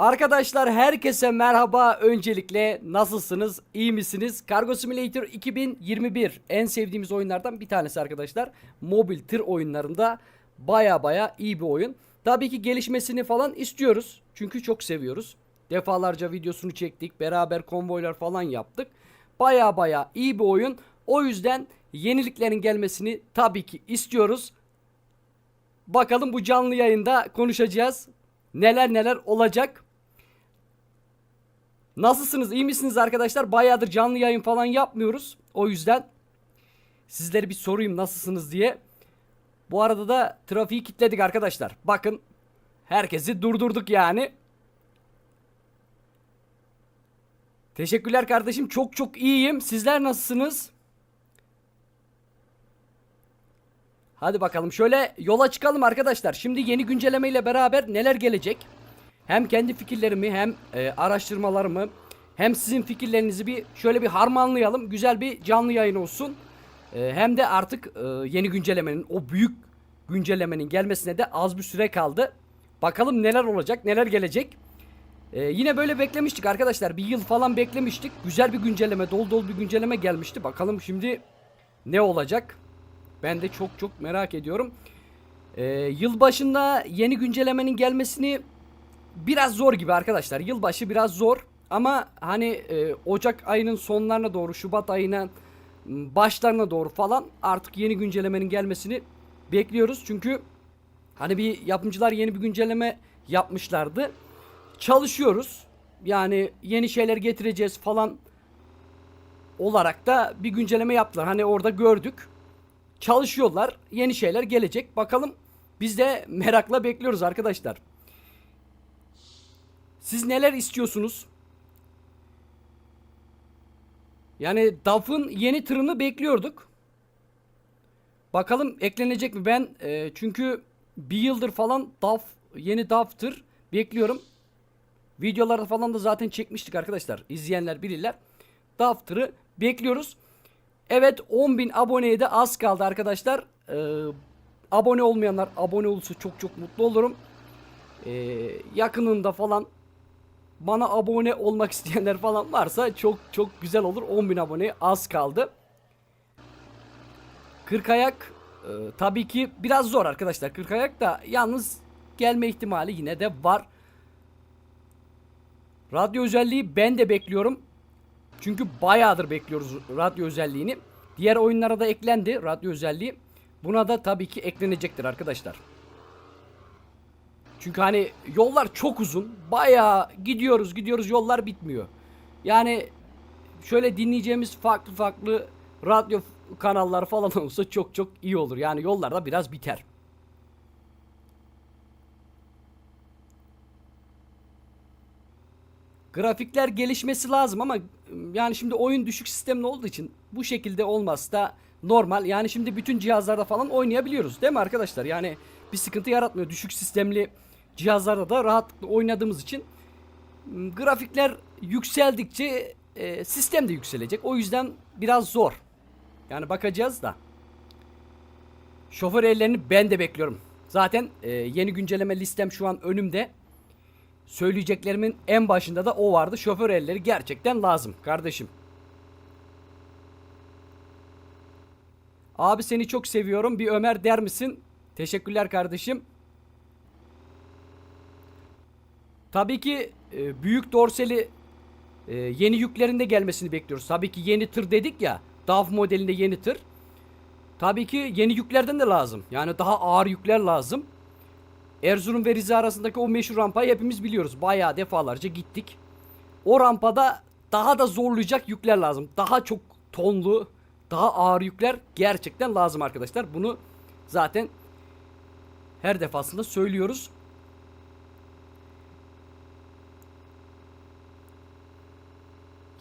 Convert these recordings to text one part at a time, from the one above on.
Arkadaşlar herkese merhaba. Öncelikle nasılsınız? İyi misiniz? Cargo Simulator 2021 en sevdiğimiz oyunlardan bir tanesi arkadaşlar. Mobil tır oyunlarında baya baya iyi bir oyun. Tabii ki gelişmesini falan istiyoruz. Çünkü çok seviyoruz. Defalarca videosunu çektik. Beraber konvoylar falan yaptık. Baya baya iyi bir oyun. O yüzden yeniliklerin gelmesini tabii ki istiyoruz. Bakalım bu canlı yayında konuşacağız. Neler neler olacak. Nasılsınız? iyi misiniz arkadaşlar? Bayağıdır canlı yayın falan yapmıyoruz. O yüzden sizlere bir sorayım nasılsınız diye. Bu arada da trafiği kilitledik arkadaşlar. Bakın herkesi durdurduk yani. Teşekkürler kardeşim. Çok çok iyiyim. Sizler nasılsınız? Hadi bakalım şöyle yola çıkalım arkadaşlar. Şimdi yeni güncelleme ile beraber neler gelecek? Hem kendi fikirlerimi hem e, araştırmalarımı hem sizin fikirlerinizi bir şöyle bir harmanlayalım. Güzel bir canlı yayın olsun. E, hem de artık e, yeni güncellemenin o büyük güncellemenin gelmesine de az bir süre kaldı. Bakalım neler olacak, neler gelecek. E, yine böyle beklemiştik arkadaşlar. Bir yıl falan beklemiştik. Güzel bir güncelleme, dolu dolu bir güncelleme gelmişti. Bakalım şimdi ne olacak? Ben de çok çok merak ediyorum. Ee, yılbaşında yeni güncellemenin gelmesini biraz zor gibi arkadaşlar. Yılbaşı biraz zor ama hani e, Ocak ayının sonlarına doğru, Şubat ayına başlarına doğru falan artık yeni güncellemenin gelmesini bekliyoruz. Çünkü hani bir yapımcılar yeni bir güncelleme yapmışlardı. Çalışıyoruz. Yani yeni şeyler getireceğiz falan olarak da bir güncelleme yaptılar. Hani orada gördük çalışıyorlar. Yeni şeyler gelecek. Bakalım biz de merakla bekliyoruz arkadaşlar. Siz neler istiyorsunuz? Yani DAF'ın yeni tırını bekliyorduk. Bakalım eklenecek mi? Ben e, çünkü bir yıldır falan DAF yeni DAF tır bekliyorum. Videolarda falan da zaten çekmiştik arkadaşlar. İzleyenler bilirler. DAF tırı bekliyoruz. Evet 10.000 aboneye de az kaldı arkadaşlar. Ee, abone olmayanlar abone olursa çok çok mutlu olurum. Ee, yakınında falan bana abone olmak isteyenler falan varsa çok çok güzel olur. 10.000 aboneye az kaldı. 40 ayak e, tabii ki biraz zor arkadaşlar. 40 ayak da yalnız gelme ihtimali yine de var. Radyo özelliği ben de bekliyorum. Çünkü bayağıdır bekliyoruz radyo özelliğini. Diğer oyunlara da eklendi radyo özelliği. Buna da tabii ki eklenecektir arkadaşlar. Çünkü hani yollar çok uzun. Bayağı gidiyoruz gidiyoruz yollar bitmiyor. Yani şöyle dinleyeceğimiz farklı farklı radyo kanallar falan olsa çok çok iyi olur. Yani yollarda biraz biter. Grafikler gelişmesi lazım ama yani şimdi oyun düşük sistemli olduğu için bu şekilde olmaz da normal. Yani şimdi bütün cihazlarda falan oynayabiliyoruz değil mi arkadaşlar? Yani bir sıkıntı yaratmıyor. Düşük sistemli cihazlarda da rahatlıkla oynadığımız için grafikler yükseldikçe e, sistem de yükselecek. O yüzden biraz zor. Yani bakacağız da. Şoför ellerini ben de bekliyorum. Zaten e, yeni güncelleme listem şu an önümde. Söyleyeceklerimin en başında da o vardı. Şoför elleri gerçekten lazım kardeşim. Abi seni çok seviyorum. Bir Ömer der misin? Teşekkürler kardeşim. Tabii ki e, büyük dorseli e, yeni yüklerinde gelmesini bekliyoruz. Tabii ki yeni tır dedik ya. DAF modelinde yeni tır. Tabii ki yeni yüklerden de lazım. Yani daha ağır yükler lazım. Erzurum ve Rize arasındaki o meşhur rampayı hepimiz biliyoruz. Bayağı defalarca gittik. O rampada daha da zorlayacak yükler lazım. Daha çok tonlu, daha ağır yükler gerçekten lazım arkadaşlar. Bunu zaten her defasında söylüyoruz.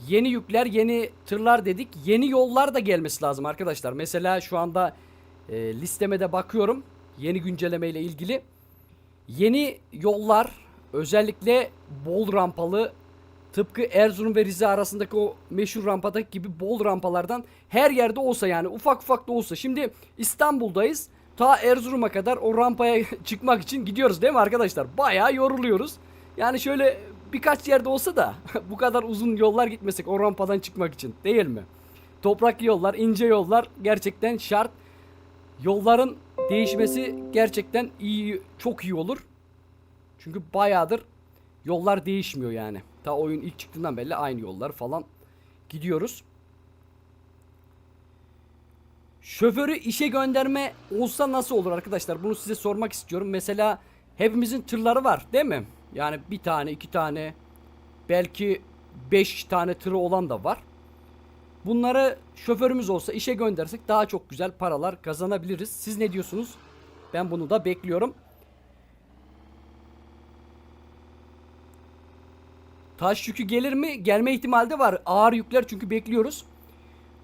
Yeni yükler, yeni tırlar dedik. Yeni yollar da gelmesi lazım arkadaşlar. Mesela şu anda e, listeme de bakıyorum. Yeni güncelleme ile ilgili. Yeni yollar özellikle bol rampalı tıpkı Erzurum ve Rize arasındaki o meşhur rampadaki gibi bol rampalardan her yerde olsa yani ufak ufak da olsa. Şimdi İstanbul'dayız. Ta Erzurum'a kadar o rampaya çıkmak için gidiyoruz değil mi arkadaşlar? Bayağı yoruluyoruz. Yani şöyle birkaç yerde olsa da bu kadar uzun yollar gitmesek o rampadan çıkmak için değil mi? Toprak yollar, ince yollar gerçekten şart. Yolların değişmesi gerçekten iyi, çok iyi olur. Çünkü bayağıdır yollar değişmiyor yani. Ta oyun ilk çıktığından belli aynı yollar falan gidiyoruz. Şoförü işe gönderme olsa nasıl olur arkadaşlar? Bunu size sormak istiyorum. Mesela hepimizin tırları var değil mi? Yani bir tane, iki tane, belki beş tane tırı olan da var. Bunları şoförümüz olsa işe göndersek daha çok güzel paralar kazanabiliriz. Siz ne diyorsunuz? Ben bunu da bekliyorum. Taş yükü gelir mi? Gelme ihtimali de var. Ağır yükler çünkü bekliyoruz.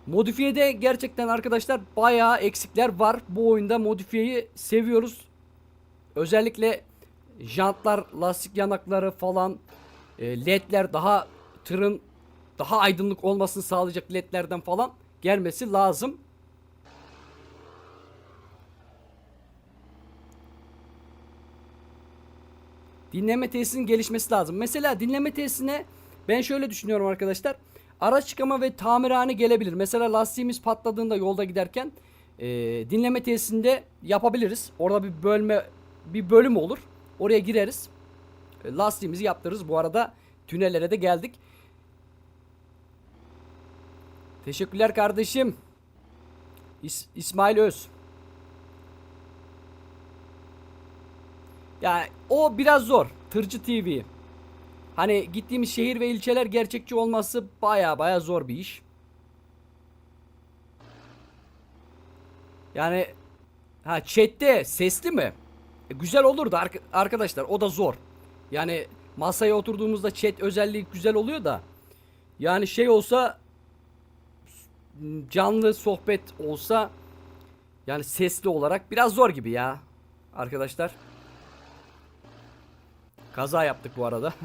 Modifiyede gerçekten arkadaşlar bayağı eksikler var. Bu oyunda modifiyeyi seviyoruz. Özellikle jantlar, lastik yanakları falan, e, ledler daha tırın daha aydınlık olmasını sağlayacak ledlerden falan gelmesi lazım. Dinleme tesisinin gelişmesi lazım. Mesela dinleme tesisine ben şöyle düşünüyorum arkadaşlar. Araç çıkama ve tamirhane gelebilir. Mesela lastiğimiz patladığında yolda giderken e, dinleme tesisinde yapabiliriz. Orada bir bölme bir bölüm olur. Oraya gireriz. E, lastiğimizi yaptırırız. Bu arada tünellere de geldik. Teşekkürler kardeşim. İs- İsmail Öz. Yani o biraz zor. Tırcı TV. Hani gittiğimiz şehir ve ilçeler gerçekçi olması baya baya zor bir iş. Yani ha chatte sesli mi? E, güzel olurdu ark- arkadaşlar. O da zor. Yani masaya oturduğumuzda chat özelliği güzel oluyor da. Yani şey olsa canlı sohbet olsa yani sesli olarak biraz zor gibi ya arkadaşlar. Kaza yaptık bu arada.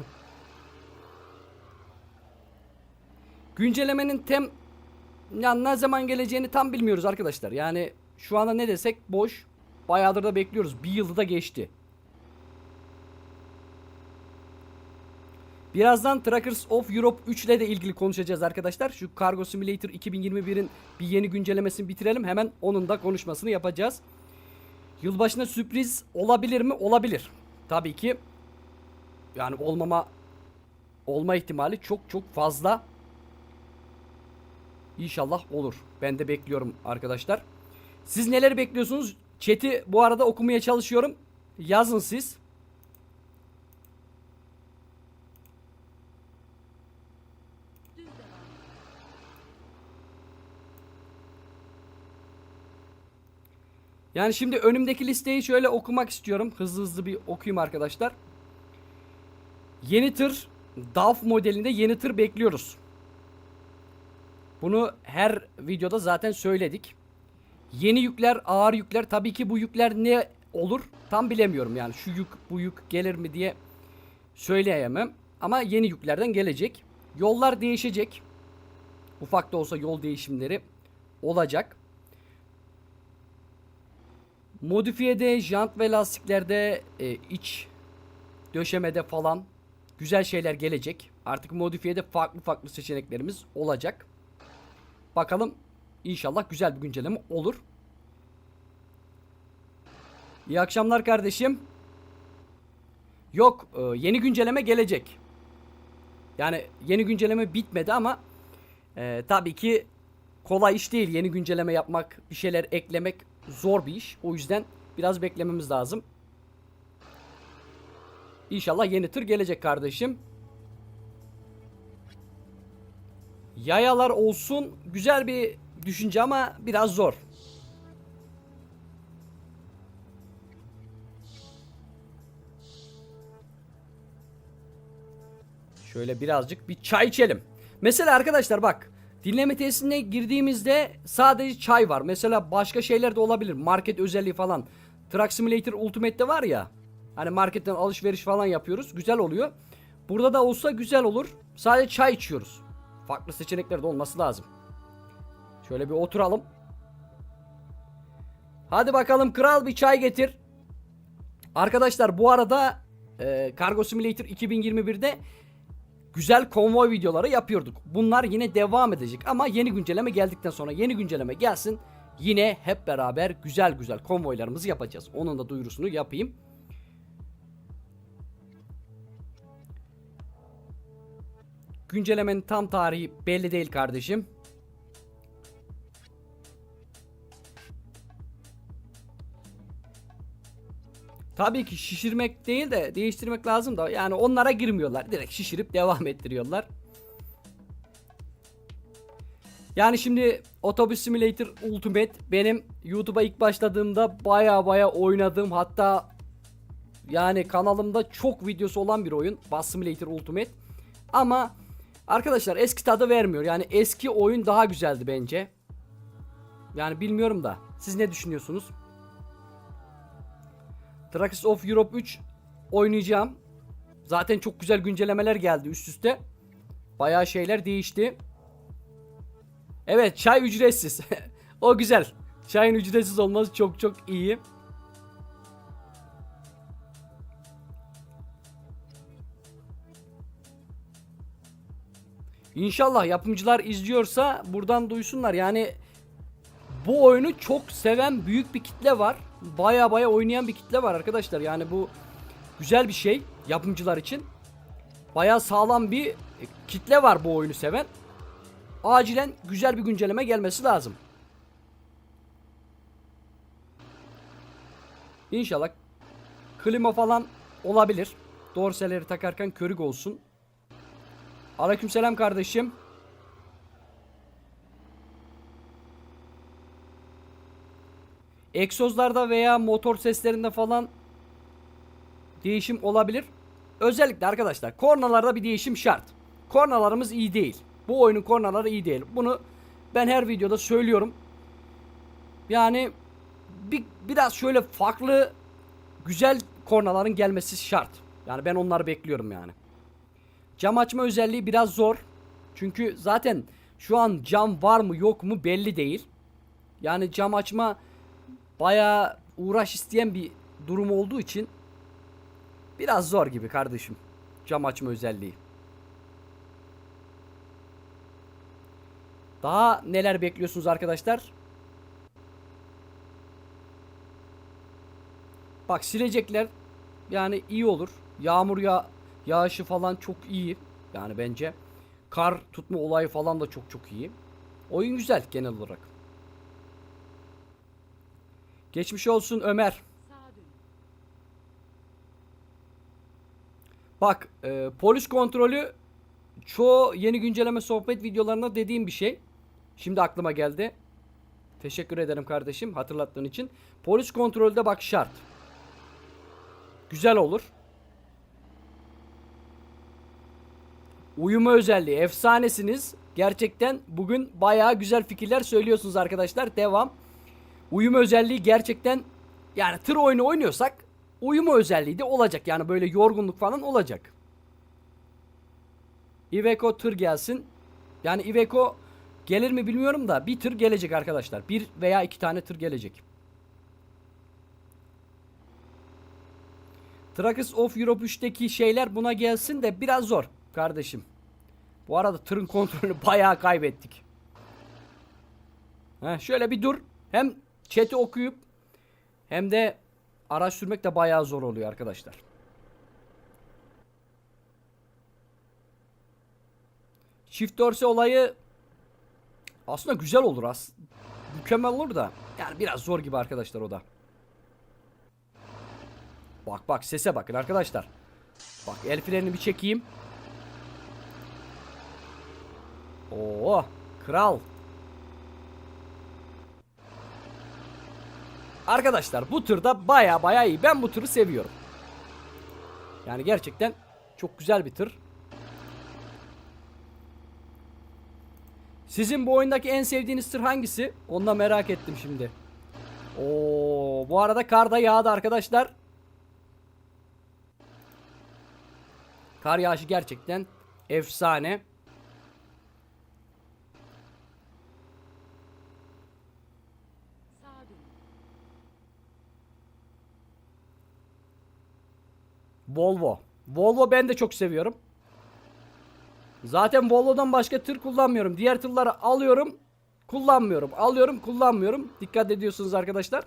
Güncellemenin tem ya ne zaman geleceğini tam bilmiyoruz arkadaşlar. Yani şu anda ne desek boş. Bayağıdır da bekliyoruz. Bir yılda da geçti. Birazdan Trackers of Europe 3 ile de ilgili konuşacağız arkadaşlar. Şu Cargo Simulator 2021'in bir yeni güncellemesini bitirelim. Hemen onun da konuşmasını yapacağız. Yılbaşına sürpriz olabilir mi? Olabilir. Tabii ki. Yani olmama olma ihtimali çok çok fazla. İnşallah olur. Ben de bekliyorum arkadaşlar. Siz neleri bekliyorsunuz? Chat'i bu arada okumaya çalışıyorum. Yazın siz. Yani şimdi önümdeki listeyi şöyle okumak istiyorum. Hızlı hızlı bir okuyayım arkadaşlar. Yeni tır DAF modelinde yeni tır bekliyoruz. Bunu her videoda zaten söyledik. Yeni yükler, ağır yükler. Tabii ki bu yükler ne olur tam bilemiyorum yani. Şu yük, bu yük gelir mi diye söyleyemem. Ama yeni yüklerden gelecek. Yollar değişecek. Ufak da olsa yol değişimleri olacak. Modifiyede, jant ve lastiklerde, e, iç döşemede falan güzel şeyler gelecek. Artık modifiyede farklı farklı seçeneklerimiz olacak. Bakalım inşallah güzel bir güncelleme olur. İyi akşamlar kardeşim. Yok e, yeni güncelleme gelecek. Yani yeni güncelleme bitmedi ama e, tabii ki kolay iş değil yeni güncelleme yapmak, bir şeyler eklemek zor bir iş. O yüzden biraz beklememiz lazım. İnşallah yeni tır gelecek kardeşim. Yayalar olsun güzel bir düşünce ama biraz zor. Şöyle birazcık bir çay içelim. Mesela arkadaşlar bak dinleme tesisine girdiğimizde sadece çay var. Mesela başka şeyler de olabilir. Market özelliği falan. Truck Simulator Ultimate'de var ya. Hani marketten alışveriş falan yapıyoruz. Güzel oluyor. Burada da olsa güzel olur. Sadece çay içiyoruz. Farklı seçenekler de olması lazım. Şöyle bir oturalım. Hadi bakalım kral bir çay getir. Arkadaşlar bu arada e, Cargo Simulator 2021'de güzel konvoy videoları yapıyorduk. Bunlar yine devam edecek ama yeni güncelleme geldikten sonra yeni güncelleme gelsin. Yine hep beraber güzel güzel konvoylarımızı yapacağız. Onun da duyurusunu yapayım. Güncellemenin tam tarihi belli değil kardeşim. Tabii ki şişirmek değil de değiştirmek lazım da yani onlara girmiyorlar. Direkt şişirip devam ettiriyorlar. Yani şimdi Otobüs Simulator Ultimate benim YouTube'a ilk başladığımda baya baya oynadığım hatta yani kanalımda çok videosu olan bir oyun Bus Simulator Ultimate. Ama arkadaşlar eski tadı vermiyor. Yani eski oyun daha güzeldi bence. Yani bilmiyorum da siz ne düşünüyorsunuz? Trucks of Europe 3 oynayacağım. Zaten çok güzel güncellemeler geldi üst üste. Bayağı şeyler değişti. Evet çay ücretsiz. o güzel. Çayın ücretsiz olması çok çok iyi. İnşallah yapımcılar izliyorsa buradan duysunlar. Yani bu oyunu çok seven büyük bir kitle var. Baya baya oynayan bir kitle var arkadaşlar. Yani bu güzel bir şey yapımcılar için. Baya sağlam bir kitle var bu oyunu seven. Acilen güzel bir güncelleme gelmesi lazım. İnşallah klima falan olabilir. Dorseleri takarken körük olsun. Aleykümselam kardeşim. Egzozlarda veya motor seslerinde falan değişim olabilir. Özellikle arkadaşlar kornalarda bir değişim şart. Kornalarımız iyi değil. Bu oyunun kornaları iyi değil. Bunu ben her videoda söylüyorum. Yani bir, biraz şöyle farklı güzel kornaların gelmesi şart. Yani ben onları bekliyorum yani. Cam açma özelliği biraz zor. Çünkü zaten şu an cam var mı yok mu belli değil. Yani cam açma bayağı uğraş isteyen bir durum olduğu için biraz zor gibi kardeşim. Cam açma özelliği. Daha neler bekliyorsunuz arkadaşlar? Bak silecekler yani iyi olur. Yağmur ya yağışı falan çok iyi. Yani bence kar tutma olayı falan da çok çok iyi. Oyun güzel genel olarak. Geçmiş olsun Ömer. Bak e, polis kontrolü çoğu yeni güncelleme sohbet videolarında dediğim bir şey. Şimdi aklıma geldi. Teşekkür ederim kardeşim hatırlattığın için. Polis kontrolde bak şart. Güzel olur. Uyuma özelliği efsanesiniz. Gerçekten bugün bayağı güzel fikirler söylüyorsunuz arkadaşlar. Devam. Uyuma özelliği gerçekten yani tır oyunu oynuyorsak uyuma özelliği de olacak. Yani böyle yorgunluk falan olacak. Iveco tır gelsin. Yani Iveco gelir mi bilmiyorum da bir tır gelecek arkadaşlar. Bir veya iki tane tır gelecek. Truckers of Europe 3'teki şeyler buna gelsin de biraz zor kardeşim. Bu arada tırın kontrolünü bayağı kaybettik. Heh, şöyle bir dur. Hem chat'i okuyup hem de araç sürmek de bayağı zor oluyor arkadaşlar. Çift dorse olayı aslında güzel olur as. Mükemmel olur da yani biraz zor gibi arkadaşlar o da. Bak bak sese bakın arkadaşlar. Bak el frenini bir çekeyim. Oo kral. Arkadaşlar bu tırda baya baya iyi. Ben bu tırı seviyorum. Yani gerçekten çok güzel bir tır. Sizin bu oyundaki en sevdiğiniz tır hangisi? Onu da merak ettim şimdi. Oo, bu arada kar da yağdı arkadaşlar. Kar yağışı gerçekten efsane. Volvo. Volvo ben de çok seviyorum. Zaten Volvo'dan başka tır kullanmıyorum. Diğer tırları alıyorum. Kullanmıyorum. Alıyorum kullanmıyorum. Dikkat ediyorsunuz arkadaşlar.